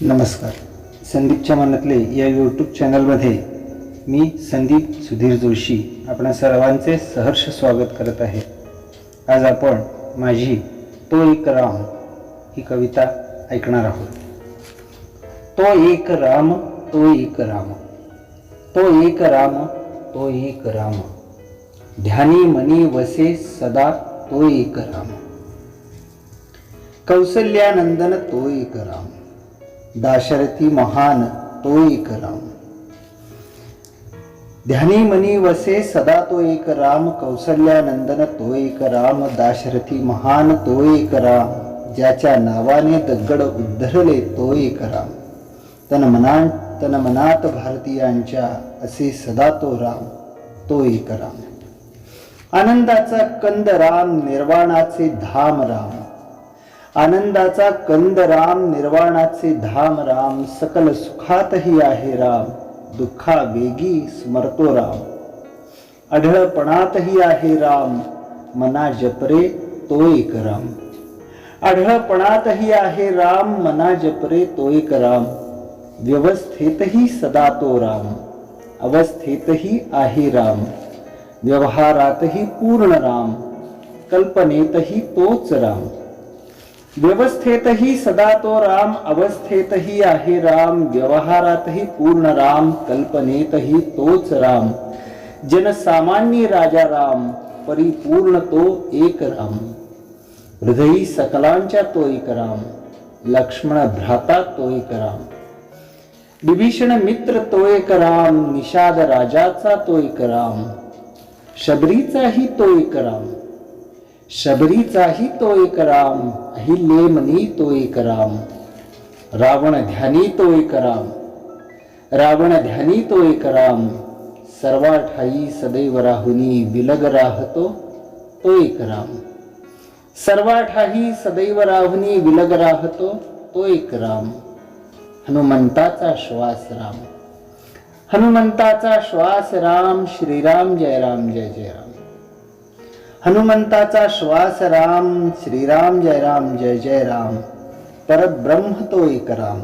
नमस्कार. संदीपच्या मनातले या यूट्यूब चॅनलमध्ये मी संदीप सुधीर जोशी आपणा सर्वांचे सहर्ष स्वागत करत आहे. आज आपण माझी तो एक राम ही कविता ऐकणार आहोत. तो एक राम तो एक राम. तो एक राम तो एक राम. ध्यानी मनी वसे सदा तो एक राम. कौसल्यानंदन तो एक राम. दाशरथी महान तो एक राम ध्यानी मनी वसे सदा तो एक राम कौसल्यानंदन तो एक राम दाशरथी महान तो एक राम ज्याच्या नावाने दगड उद्धरले तो एक राम तन मना तन मनात भारतीयांच्या असे सदा तो राम तो एक राम आनंदाचा कंद राम निर्वाणाचे धाम राम. आनंदाचा कंद राम निर्वाणाचे धाम राम सकल सुखातही आहे राम दुःखा वेगी स्मरतो राम. आढळपणातही आहे राम मना जपरे तो एक राम. आढळपणातही आहे राम मना जपरे तो एक राम. व्यवस्थेतही सदा तो राम अवस्थेतही आहे राम. व्यवहारातही पूर्ण राम कल्पनेतही तोच राम. व्यवस्थेतही सदा तो राम अवस्थेतही आहे राम व्यवहारातही पूर्ण राम कल्पनेतही तोच राम. जनसामान्य राजा राम परिपूर्ण तो एक राम. हृदयी सकलांच्या तो एक राम लक्ष्मण भ्राता तो एक राम. विभीषण मित्र तो एक राम निषाद राजाचा तो एक राम. शबरीचाही तो एक राम. शबरीचाही तो एक राम अहिल्येमनी तो एक राम रावण ध्यानी तो एक राम रावण ध्यानी तो एक राम सर्वाठाई सदैव राहुनी विलग राहतो तो एक राम सर्वाठाही सदैव राहुनी विलग राहतो तो एक राम हनुमंताचा श्वास राम। हनुमंताचा श्वास राम। श्रीराम जय राम जय जय राम। हनुमंताचा श्वास राम श्रीराम जय राम जय जय राम परत ब्रह्म तो एक राम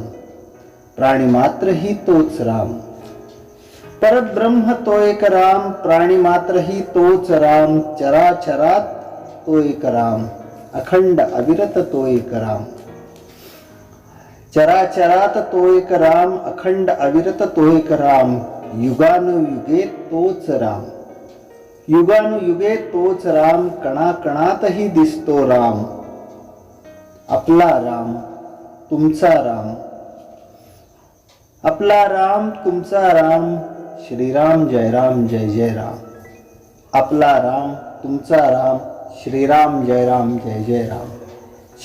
प्राणी मात्र ही तोच राम. परत ब्रह्म तो एक राम प्राणी मात्र ही तोच राम चराचरात तो एक राम अखंड अविरत तो एक राम. चराचरात तो एक राम अखंड अविरत तो एक राम युगानुयुगे तोच राम. युगानुयुगे तोच राम कणाकणातही दिसतो राम. आपला राम तुमचा राम. आपला राम तुमचा राम श्रीराम जय राम जय जय राम आपला राम तुमचा राम श्रीराम जय राम जय जय राम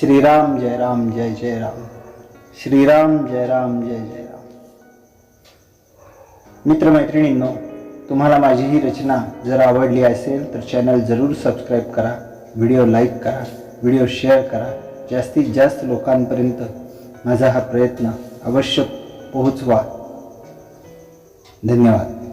श्रीराम जय राम जय जय राम श्रीराम जय राम जय जय राम मित्रमैत्रिणींनो तुम्हाला माझी ही रचना जर आवडली असेल तर चॅनल जरूर सबस्क्राईब करा व्हिडिओ लाईक करा व्हिडिओ शेअर करा. जास्तीत जास्त लोकांपर्यंत माझा हा प्रयत्न अवश्य पोहोचवा. धन्यवाद.